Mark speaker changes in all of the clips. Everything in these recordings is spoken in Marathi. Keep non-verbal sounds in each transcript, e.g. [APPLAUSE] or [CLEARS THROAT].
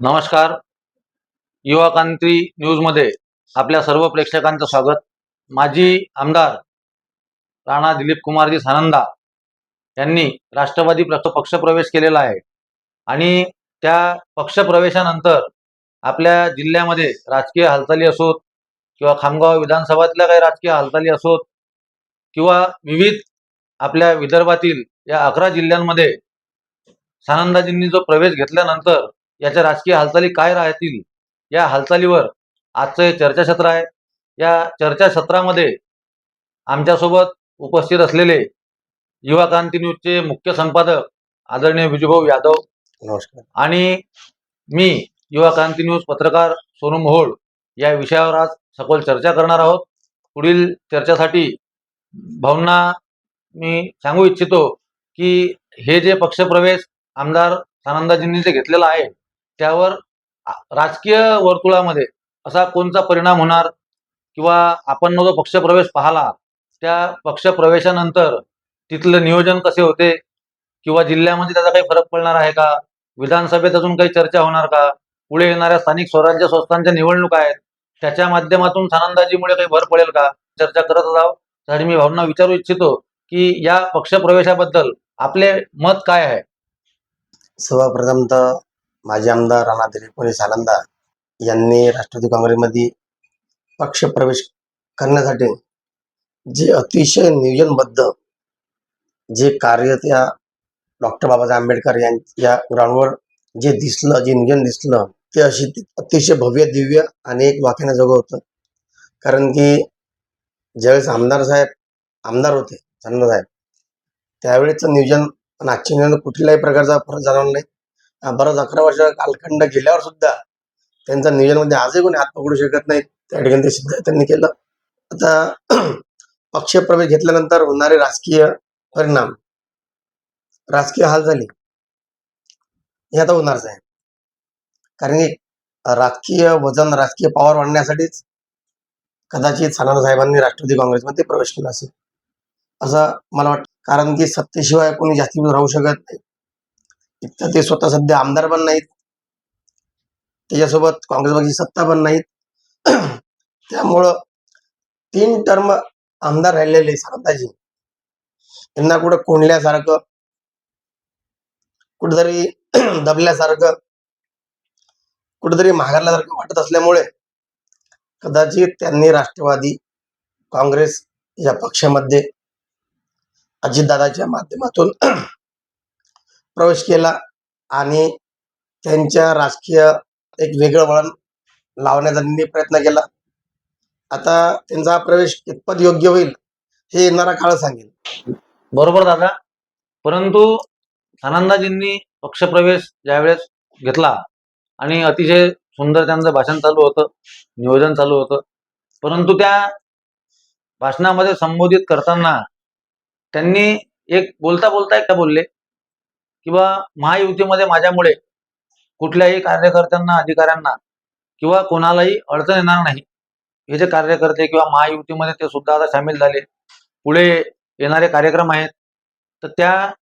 Speaker 1: नमस्कार. युवा क्रांती न्यूजमध्ये आपल्या सर्व प्रेक्षकांचं स्वागत. माजी आमदार राणा दिलीप कुमारजी सानंदा यांनी राष्ट्रवादी पक्षप्रवेश केलेला आहे. आणि त्या पक्षप्रवेशानंतर आपल्या जिल्ह्यामध्ये राजकीय हालचाली असोत किंवा खामगाव विधानसभातल्या काही राजकीय हालचाली असोत किंवा विविध आपल्या विदर्भातील या अकरा जिल्ह्यांमध्ये सानंदाजींनी जो प्रवेश घेतल्यानंतर याच्या राजकीय हालचाली काय राहतील? या हालचालीवर आजचं हे चर्चासत्र आहे. या चर्चासत्रामध्ये आमच्यासोबत उपस्थित असलेले युवा क्रांती न्यूजचे मुख्य संपादक आदरणीय विजूभाऊ यादव
Speaker 2: नमस्कार.
Speaker 1: आणि मी युवा क्रांती न्यूज पत्रकार सोनू मोहोळ या विषयावर आज सखोल चर्चा करणार आहोत. पुढील चर्चेसाठी भाऊंना मी सांगू इच्छितो की हे जे पक्षप्रवेश आमदार सानंदाजींनी जे घेतलेला आहे त्यावर राजकीय वर्तुळामध्ये असा कोणता परिणाम होणार? किंवा आपण जो पक्षप्रवेश पाहला त्या पक्षप्रवेशानंतर तिथलं नियोजन कसे होते? किंवा जिल्ह्यामध्ये त्याचा काही फरक पडणार आहे का? विधानसभेत अजून काही चर्चा होणार का? पुढे येणाऱ्या स्थानिक स्वराज्य संस्थांच्या निवडणुका आहेत. त्याच्या माध्यमातून सानंदाजीमुळे काही भर पडेल का? चर्चा करत जाव त्यासाठी मी भावना विचारू इच्छितो की या पक्षप्रवेशाबद्दल आपले मत काय आहे?
Speaker 2: सर्वप्रथम तर माजी आमदार राणा दिलीपपुरी सानंदा यांनी राष्ट्रवादी काँग्रेसमध्ये पक्षप्रवेश करण्यासाठी जे अतिशय नियोजनबद्ध जे कार्य त्या डॉक्टर बाबासाहेब आंबेडकर यां या ग्राउंडवर जे दिसलं जे नियोजन दिसलं ते अशी अतिशय भव्य दिव्य आणि एक वाक्यानं होतं. कारण की ज्यावेळेस आमदार साहेब आमदार होते सानंदा साहेब त्यावेळेचं नियोजन आणि आजच्या नियोजन कुठल्याही प्रकारचा फरक जाणवला नाही. बराच अकरा वर्ष कालखंड गेल्यावर सुद्धा त्यांचा नियोजनमध्ये आजही कोणी हात पकडू शकत नाही त्या ठिकाणी ते सिद्ध त्यांनी केलं. आता [CLEARS THROAT] पक्षप्रवेश घेतल्यानंतर होणारे राजकीय परिणाम. राजकीय हालचाली. हे आता होणारच आहे. कारण की राजकीय वजन राजकीय पॉवर वाढण्यासाठीच कदाचित सानंद साहेबांनी राष्ट्रवादी काँग्रेसमध्ये प्रवेश केला असेल. असं मला वाटतं. कारण की सत्तेशिवाय कोणी जास्ती राहू शकत नाही. एकतर ते स्वतः सध्या आमदार पण नाहीत. त्याच्यासोबत काँग्रेस पक्षाची सत्ता पण नाहीत. त्यामुळं तीन टर्म आमदार राहिलेले सारदाजी यांना कुठं कोंडल्यासारखं कुठेतरी दबल्यासारखं कुठेतरी महागारल्यासारखं वाटत असल्यामुळे कदाचित त्यांनी राष्ट्रवादी काँग्रेस या पक्षामध्ये अजितदादाच्या माध्यमातून प्रवेश केला आणि त्यांच्या राजकीय एक वेगळं वळण लावण्याचा त्यांनी प्रयत्न केला. आता त्यांचा प्रवेश कितपत योग्य होईल हे येणारा काळ सांगेल.
Speaker 1: बरोबर दादा. परंतु आनंदाजींनी पक्षप्रवेश ज्यावेळेस घेतला आणि अतिशय सुंदर त्यांचं भाषण चालू होतं नियोजन चालू होतं. परंतु त्या भाषणामध्ये संबोधित करताना त्यांनी एक बोलता बोलता एक बोलले. किंवा महायुतीमध्ये माझ्यामुळे कुठल्याही कार्यकर्त्यांना अधिकाऱ्यांना किंवा कोणालाही अडचण येणार नाही. हे जे कार्यकर्ते किंवा महायुतीमध्ये ते सुद्धा आता सामील झाले. पुढे येणारे कार्यक्रम आहेत. तर त्या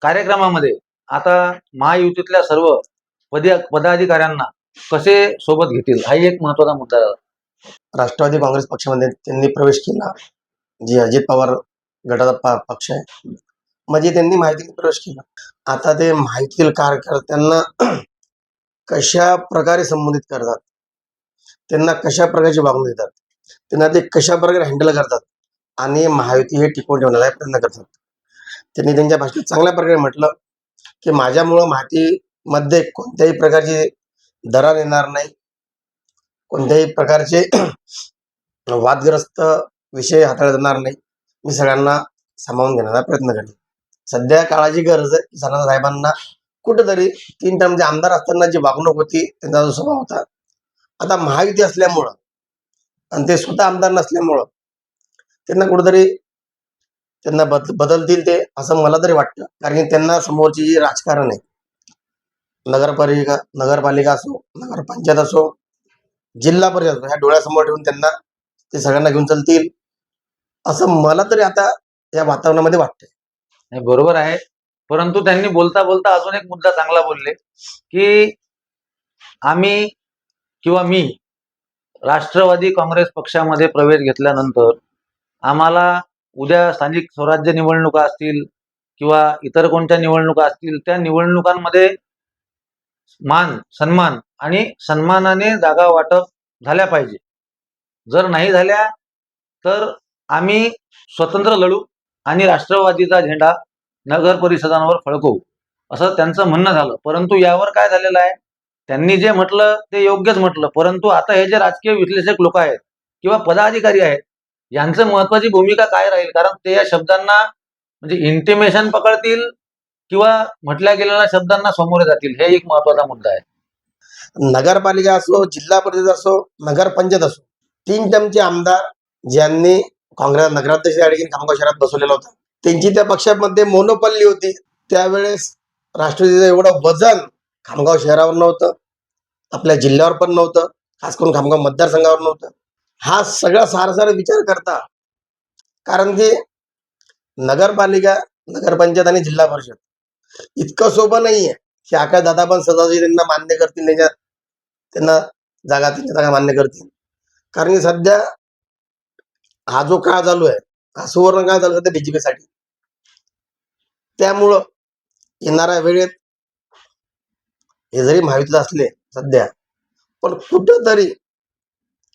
Speaker 1: कार्यक्रमामध्ये आता महायुतीतल्या सर्व पदी पदाधिकाऱ्यांना कसे सोबत घेतील? हाही एक महत्त्वाचा मुद्दा
Speaker 2: राष्ट्रवादी काँग्रेस पक्षामध्ये त्यांनी प्रवेश केला. जे अजित पवार गटाचा प- पक्ष आहे. म्हणजे त्यांनी माहितीने प्रवेश केला. आता ते माहितीतील कार्यकर्त्यांना कशा प्रकारे संबोधित करतात? त्यांना कशा प्रकारची वागणूक देतात? त्यांना ते कशा प्रकारे हँडल करतात? आणि महायुती हे टिकवून ठेवण्याचा प्रयत्न करतात. त्यांनी त्यांच्या भाषेत चांगल्या प्रकारे म्हटलं की माझ्यामुळं माहितीमध्ये कोणत्याही प्रकारची दरार येणार नाही. कोणत्याही प्रकारचे वादग्रस्त विषय हाताळले जाणार नाही. मी सगळ्यांना सामावून घेण्याचा प्रयत्न करेन. सध्या काळाची गरज आहे. की सानंद साहेबांना कुठंतरी तीन टर्मचे आमदार असताना जी वागणूक होती त्यांचा जो स्वभाव होता. आता महायुती असल्यामुळं आणि ते स्वतः आमदार नसल्यामुळं त्यांना कुठंतरी त्यांना बद बदलतील ते असं मला तरी वाटतं. कारण की त्यांना समोरची जी राजकारण आहे नगरपालिका नगरपालिका असो नगरपंचायत असो जिल्हा परिषद असो, ह्या डोळ्यासमोर ठेवून त्यांना ते सगळ्यांना घेऊन चालतील असं मला तरी आता या वातावरणामध्ये वाटतंय.
Speaker 1: नाही बरोबर आहे. परंतु त्यांनी बोलता बोलता अजून एक मुद्दा चांगला बोलले की आम्ही किंवा मी राष्ट्रवादी काँग्रेस पक्षामध्ये प्रवेश घेतल्यानंतर आम्हाला उद्या स्थानिक स्वराज्य निवडणुका असतील किंवा इतर कोणत्या निवडणुका असतील त्या निवडणुकांमध्ये मान सन्मान आणि सन्मानाने जागा वाटप झाल्या पाहिजे. जर नाही झाल्या तर आम्ही स्वतंत्र लढू. आणि राष्ट्रवादीचा झेंडा नगर परिषदांवर फडकवू. असं त्यांचं म्हणणं झालं. परंतु यावर काय झालेलं आहे? त्यांनी जे म्हटलं ते योग्यच म्हटलं. परंतु आता हे जे राजकीय विश्लेषक लोक आहेत किंवा पदाधिकारी आहेत यांचं महत्वाची भूमिका काय राहील? कारण ते या शब्दांना म्हणजे इंटिमेशन पकडतील किंवा म्हटल्या गेलेल्या शब्दांना सामोरे जातील हे एक महत्त्वाचा मुद्दा आहे.
Speaker 2: नगरपालिका असो जिल्हा परिषद असो नगरपंचायत असो तीन टमचे आमदार ज्यांनी काँग्रेस नगराध्यक्ष या ठिकाणी खामगाव शहरात बसवलेला होता. त्यांची त्या पक्षामध्ये मोनोपल्ली होती. त्यावेळेस राष्ट्रवादीचं एवढं वजन खामगाव शहरावर नव्हतं. आपल्या जिल्ह्यावर पण नव्हतं. खास करून खामगाव मतदारसंघावर नव्हतं. हा सगळा सारसार विचार करता कारण की नगरपालिका नगरपंचायत आणि जिल्हा परिषद इतकं सोपं नाहीये. की आकाश दादा पण सदाजी त्यांना मान्य करतील त्यांच्या त्यांना जागा त्यांच्या जागा मान्य करतील. कारण की सध्या हा जो काळ चालू आहे हा सुवर्ण काळ चालू आहे सध्या बीजेपीसाठी त्यामुळं येणाऱ्या वेळेत हे जरी महायुतीत असले सध्या पण कुठंतरी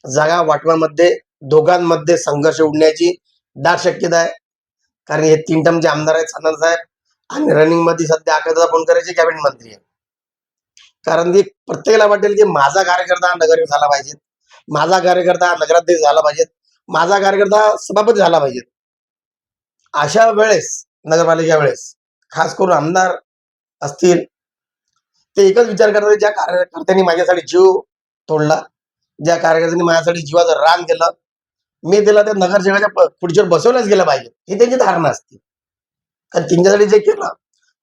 Speaker 2: जागा वाटवामध्ये दोघांमध्ये संघर्ष उडण्याची दाट शक्यता आहे. कारण हे तीन टर्मचे आमदार आहेत सानंद साहेब आणि रनिंगमध्ये सध्या फोन करायचे कॅबिनेट मंत्री आहे कारण की प्रत्येकाला वाटेल की माझा कार्यकर्ता हा नगरसेवक झाला पाहिजे. माझा कार्यकर्ता हा नगराध्यक्ष झाला पाहिजे. माझा कार्यकर्ता सभापती झाला पाहिजे. अशा वेळेस नगरपालिका वेळेस खास करून आमदार असतील ते एकच विचार करतात ज्या कार्यकर्त्यांनी माझ्यासाठी जीव तोडला ज्या कार्यकर्त्यांनी माझ्यासाठी जीवाचं रान केलं मी त्याला त्या नगर प- खुर्चीवर बसवल्याच गेलं पाहिजे ही त्यांची धारणा असते. कारण त्यांच्यासाठी जे केलं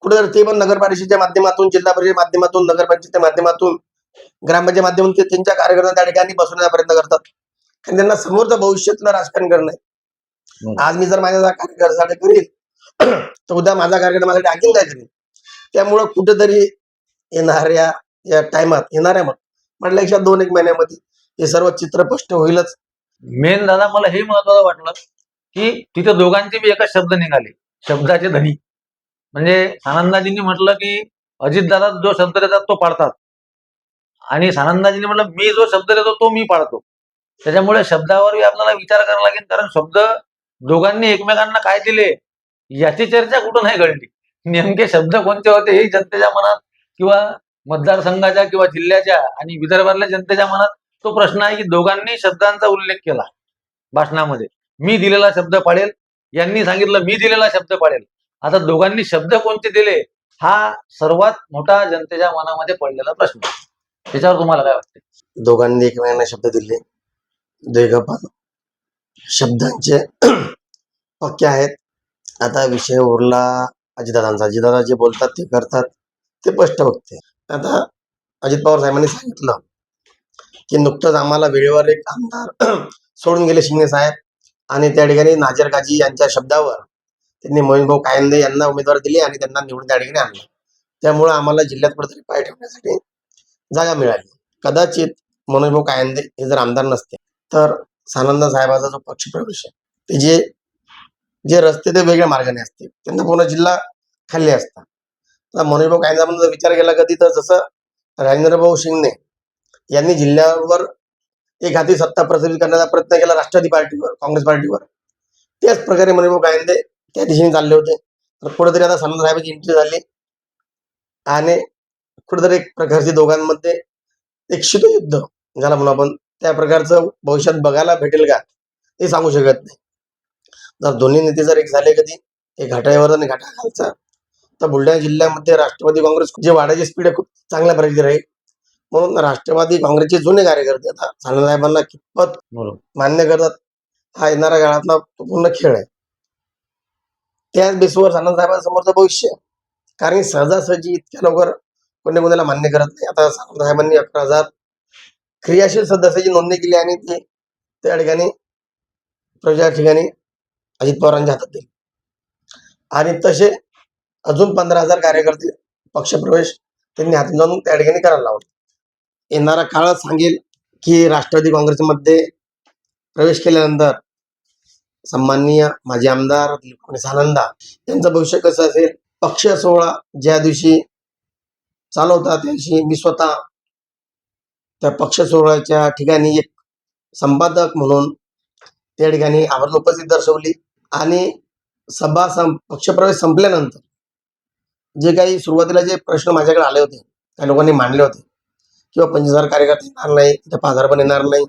Speaker 2: कुठेतरी ते पण नगर परिषदेच्या माध्यमातून जिल्हा परिषद माध्यमातून नगरपालिकेच्या माध्यमातून ग्रामपंचायत माध्यमातून ते त्यांच्या कार्यकर्त्यांना त्या ठिकाणी बसवण्याचा प्रयत्न करतात. कारण त्यांना समोरचं भविष्यातलं राजकारण करणं आहे. आज मी जर माझ्या कार्यकर्त्यासाठी करील [CLEARS THROAT] तर उद्या माझा कार्यकर्ता माझ्यासाठी आणखीन काय करेल त्यामुळं कुठेतरी येणाऱ्या या टायमात येणाऱ्या मग म्हटलं एकशे दोन एक महिन्यामध्ये हे सर्व चित्र स्पष्ट होईलच.
Speaker 1: मेन दादा मला हे महत्वाचं वाटलं की तिथे दोघांचे बी एकच शब्द निघाले. शब्दाचे धनी. म्हणजे सानंदाजींनी म्हटलं की अजितदादा जो शब्द देतात तो पाळतात आणि सानंदाजींनी म्हटलं मी जो शब्द देतो तो मी पाळतो त्याच्यामुळे शब्दावरही आपल्याला विचार करावा लागेल कारण शब्द दोघांनी एकमेकांना काय दिले याची चर्चा कुठं नाही घडली? नेमके शब्द कोणते होते हे जनतेच्या मनात किंवा मतदारसंघाच्या किंवा जिल्ह्याच्या आणि विदर्भातल्या जनतेच्या मनात तो प्रश्न आहे की दोघांनी शब्दांचा उल्लेख केला. भाषणामध्ये मी दिलेला शब्द पाळेल यांनी सांगितलं मी दिलेला शब्द पाळेल. आता दोघांनी शब्द कोणते दिले हा सर्वात मोठा जनतेच्या मनामध्ये पडलेला प्रश्न त्याच्यावर तुम्हाला काय वाटतं?
Speaker 2: दोघांनी एकमेकांना शब्द दिले. दोघं शब्दांचे पक्के आहेत. आता विषय उरला. अजितदादांचा. अजितदादा जे बोलतात ते करतात. ते स्पष्ट बघते आता अजित पवार साहेबांनी सांगितलं की नुकतंच आम्हाला वेळेवर एक आमदार [CLEARS THROAT] सोडून गेले शिंदे साहेब. आणि त्या ठिकाणी नाजर गाजी यांच्या शब्दावर त्यांनी मोहिनभाऊ कायंदे यांना उमेदवार दिले आणि त्यांना निवडून त्या ठिकाणी आणलं. त्यामुळे आम्हाला जिल्ह्यात कुठेतरी पाय ठेवण्यासाठी जागा मिळाली. कदाचित मनोजभाऊ कायंदे हे जर आमदार नसते तर सानंद साहेबाचा जो पक्ष प्रवेश आहे ते जे जे रस्ते ते वेगळ्या मार्गाने असते. त्यांना पूर्ण जिल्हा खाल्ले असतात तर मनोजभाऊ भाऊ जर विचार केला कधी तर जसं राजेंद्रभाऊ शिंगणे यांनी जिल्ह्यावर एक हाती सत्ता प्रस्थापित करण्याचा प्रयत्न केला राष्ट्रवादी पार्टीवर काँग्रेस पार्टीवर. त्याच प्रकारे मनोज भाऊ कायंदे त्या दिशेने चालले होते. तर कुठेतरी आता सानंद साहेबांची एंट्री झाली. आणि कुठेतरी एक प्रकारचे दोघांमध्ये एक शितयुद्ध ज्याला म्हणून आपण त्या प्रकारचं भविष्यात बघायला भेटेल का? हे सांगू शकत नाही. जर दोन्ही नेते जर एक झाले कधी एक घाटावर आणि घाटाखालचा तर बुलढाणा जिल्ह्यामध्ये राष्ट्रवादी काँग्रेस जे वाढायची स्पीड आहे खूप चांगल्या प्रकारे राहील. म्हणून राष्ट्रवादी काँग्रेसचे जुने कार्यकर्ते आता साहेबांना कितपत मान्य करतात हा येणाऱ्या काळातला तो पूर्ण खेळ आहे. त्याच बेसवर साहेबांसमोरचं भविष्य. कारण की सहजासहजी इतक्या लवकर कोणी कोणाला मान्य करत नाही. आता साहेबांनी अकरा हजार क्रियाशील सदस्याची नोंदणी केली आणि ते त्या ठिकाणी प्रजा ठिकाणी अजित पवारांच्या हातात दिली. आणि तसे अजून पंधरा हजार कार्यकर्ते पक्षप्रवेश त्यांनी हातून जाऊन त्या ठिकाणी करायला लावले. येणारा काळच सांगेल की राष्ट्रवादी काँग्रेसमध्ये प्रवेश केल्यानंतर सन्माननीय माजी आमदार दिलीप सानंदा यांचं भविष्य कसं असेल? पक्ष सोहळा ज्या दिवशी चालवता त्या दिवशी मी स्वतः त्या पक्ष सोहळ्याच्या ठिकाणी एक संपादक म्हणून त्या ठिकाणी आवर्जून उपस्थित दर्शवली आणि सभा सं पक्षप्रवेश संपल्यानंतर जे काही सुरुवातीला जे प्रश्न माझ्याकडे आले होते त्या लोकांनी मांडले होते. किंवा पंचवीस हजार कार्यकर्ते येणार नाही तिथे पाच हजार पण येणार नाही.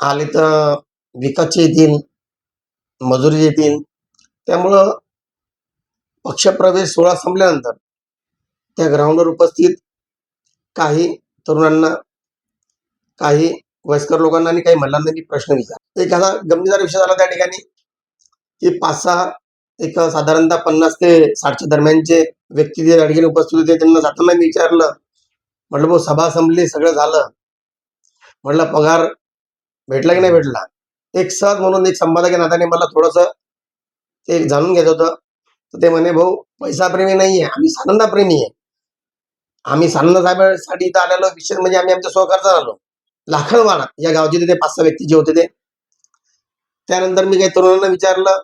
Speaker 2: आले तर विकासचे येतील मजुरी येतील. त्यामुळं पक्षप्रवेश सोहळा संपल्यानंतर त्या ग्राउंडवर उपस्थित काही तरुणांना काही वयस्कर लोकांना आणि काही महिलांना प्रश्न विचार एक असा गमतीदार विषय झाला त्या ठिकाणी की पाच सहा एक साधारणतः पन्नास ते साठच्या दरम्यानचे व्यक्ती जे त्या ठिकाणी उपस्थित होते त्यांना जाताना मी विचारलं. म्हटलं भाऊ सभा संपली सगळं झालं. म्हटलं पगार भेटला की नाही भेटला? एक सहज म्हणून एक संपादक नात्याने मला थोडस ते जाणून घ्यायचं होतं. तर ते म्हणे भाऊ पैसा प्रेमी नाहीये आम्ही सानंदा प्रेमी आहे. आम्ही सानंदा साहेबांसाठी इथं आलेलो विशेष म्हणजे आम्ही आमच्या सहकारचा आलो. लाखनवाडा या गावचे तिथे पाच सहा व्यक्ती जे होते ते. त्यानंतर मी काही तरुणांना विचारलं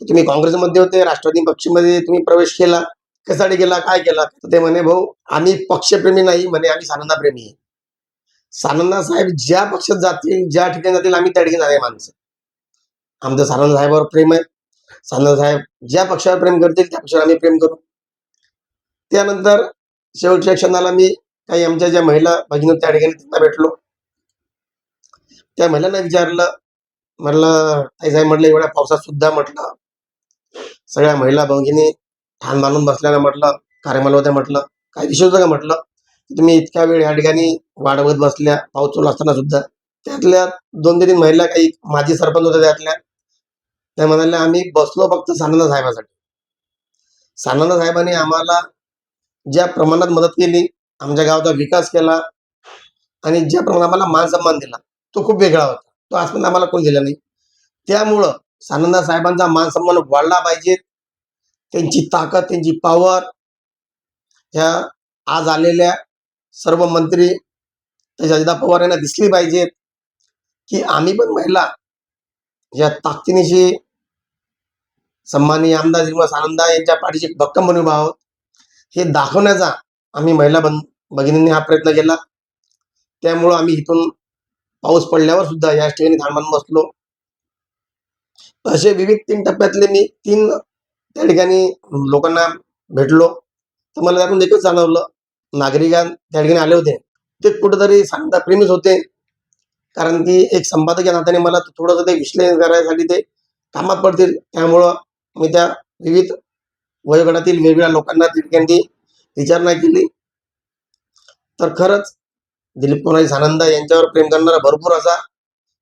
Speaker 2: की तुम्ही काँग्रेसमध्ये होते राष्ट्रवादी पक्षामध्ये तुम्ही प्रवेश केला कशासाठी केला काय केला? तर ते म्हणे भाऊ आम्ही पक्षप्रेमी नाही म्हणे आम्ही सानंदाप्रेमी आहे. सानंदा साहेब ज्या पक्षात जातील ज्या ठिकाणी जातील आम्ही त्या ठिकाणी माणसं. आमचं सानंद साहेबावर प्रेम आहे. सानंद साहेब ज्या पक्षावर प्रेम करतील त्या पक्षावर आम्ही प्रेम करू. त्यानंतर शेवटच्या क्षणाला मी काही आमच्या ज्या महिला भगिनी त्या ठिकाणी त्यांना भेटलो. त्या महिलांना विचारलं म्हटलं आई साहेब म्हटलं एवढ्या पावसात सुद्धा म्हटलं सगळ्या महिला भगिनी ठाण बांधून बसल्याला म्हटलं कार्यमाला होत्या म्हटलं काय विषय होतं का म्हटलं तुम्ही इतक्या वेळ या ठिकाणी वाढवत बसल्या पाऊस चालू असताना सुद्धा. त्यातल्या दोन ते तीन महिला काही माजी सरपंच होत्या त्यातल्या त्या म्हणाल्या आम्ही बसलो फक्त सानंद साहेबासाठी. सानंद साहेबांनी आम्हाला ज्या प्रमाणात मदत केली आमच्या गावाचा विकास केला आणि ज्याप्रमाणे आम्हाला मान सन्मान दिला तो खूप वेगळा होता. तो आजपर्यंत आम्हाला कोणी दिला नाही. त्यामुळं सानंदा साहेबांचा मान सन्मान वाढला पाहिजे. त्यांची ताकद त्यांची पॉवर ह्या आज आलेल्या सर्व मंत्री त्याच्या अजिता पवार यांना दिसली पाहिजेत की आम्ही पण महिला या ताकदीनिशी सन्मानी आमदार निर्मला सानंदा यांच्या पाठीशी भक्कम बनून उभा आहोत. हे दाखवण्याचा आम्ही महिला बन भगिनींनी हा प्रयत्न केला. त्यामुळं आम्ही इथून पाऊस पडल्यावर सुद्धा या ठिकाणी थांबून बसलो. असे विविध तीन टप्प्यातले मी तीन त्या ठिकाणी लोकांना भेटलो. तर मला त्यातून देखील जाणवलं नागरिकां त्या ठिकाणी आले होते. ते कुठेतरी सांगता प्रेमीच होते. कारण की एक संपादक या नात्याने मला थोडंसं ते विश्लेषण करायसाठी ते कामात पडतील. त्यामुळं मी त्या विविध वयोगटातील वेगवेगळ्या लोकांना त्या ठिकाणी विचारणा केली. तर खरंच दिलीप कुमार सानंदा यांच्यावर प्रेम करणारा भरपूर असा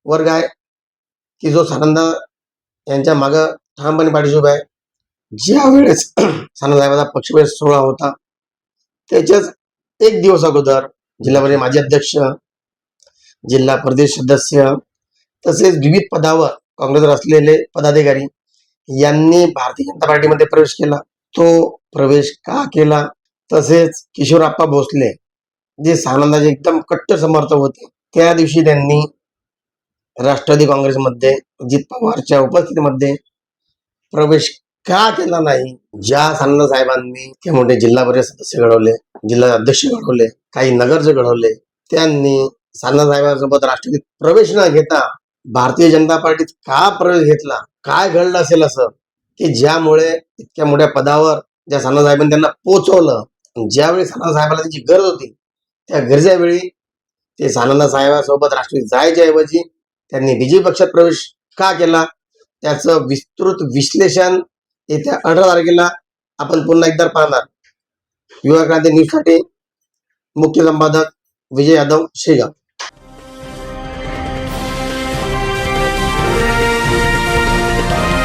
Speaker 2: वर्ग आहे की जो सानंदा यांच्या मागं ठामपणे पाठीशी आहे. ज्या वेळेस [CLEARS THROAT] सानंद साहेबाचा पक्षप्रवेश सोहळा होता त्याच्याच एक दिवस अगोदर जिल्हा परिषद माजी अध्यक्ष जिल्हा प्रदेश सदस्य तसेच विविध पदावर काँग्रेसवर असलेले पदाधिकारी यांनी भारतीय जनता पार्टीमध्ये प्रवेश केला. तो प्रवेश का केला? तसेच किशोरप्पा भोसले जे सानंदाचे एकदम कट्टर समर्थक होते त्या दिवशी त्यांनी राष्ट्रवादी काँग्रेसमध्ये अजित पवारच्या उपस्थितीमध्ये प्रवेश का केला नाही ज्या सानंद साहेबांनी ते मोठे जिल्हा परिषद सदस्य घडवले जिल्हा अध्यक्ष घडवले काही नगरचे घडवले त्यांनी सानंद साहेबांसोबत राष्ट्रवादीत प्रवेश न घेता भारतीय जनता पार्टीत का प्रवेश घेतला काय घडलं असेल असं की ज्यामुळे इतक्या मोठ्या पदावर ज्या सानंद साहेबांनी त्यांना पोचवलं ज्यावेळी सानंद साहेबाला त्यांची गरज होती त्या गरजेच्या वेळी ते सानंद साहेबासोबत राष्ट्रीय जायच्या ऐवजी त्यांनी बीजेपी पक्षात प्रवेश का केला? त्याचं विस्तृत विश्लेषण येत्या अठरा तारखेला आपण पुन्हा एकदा पाहणार. युवा क्रांती न्यूजसाठी मुख्य संपादक विजय यादव शेगाव.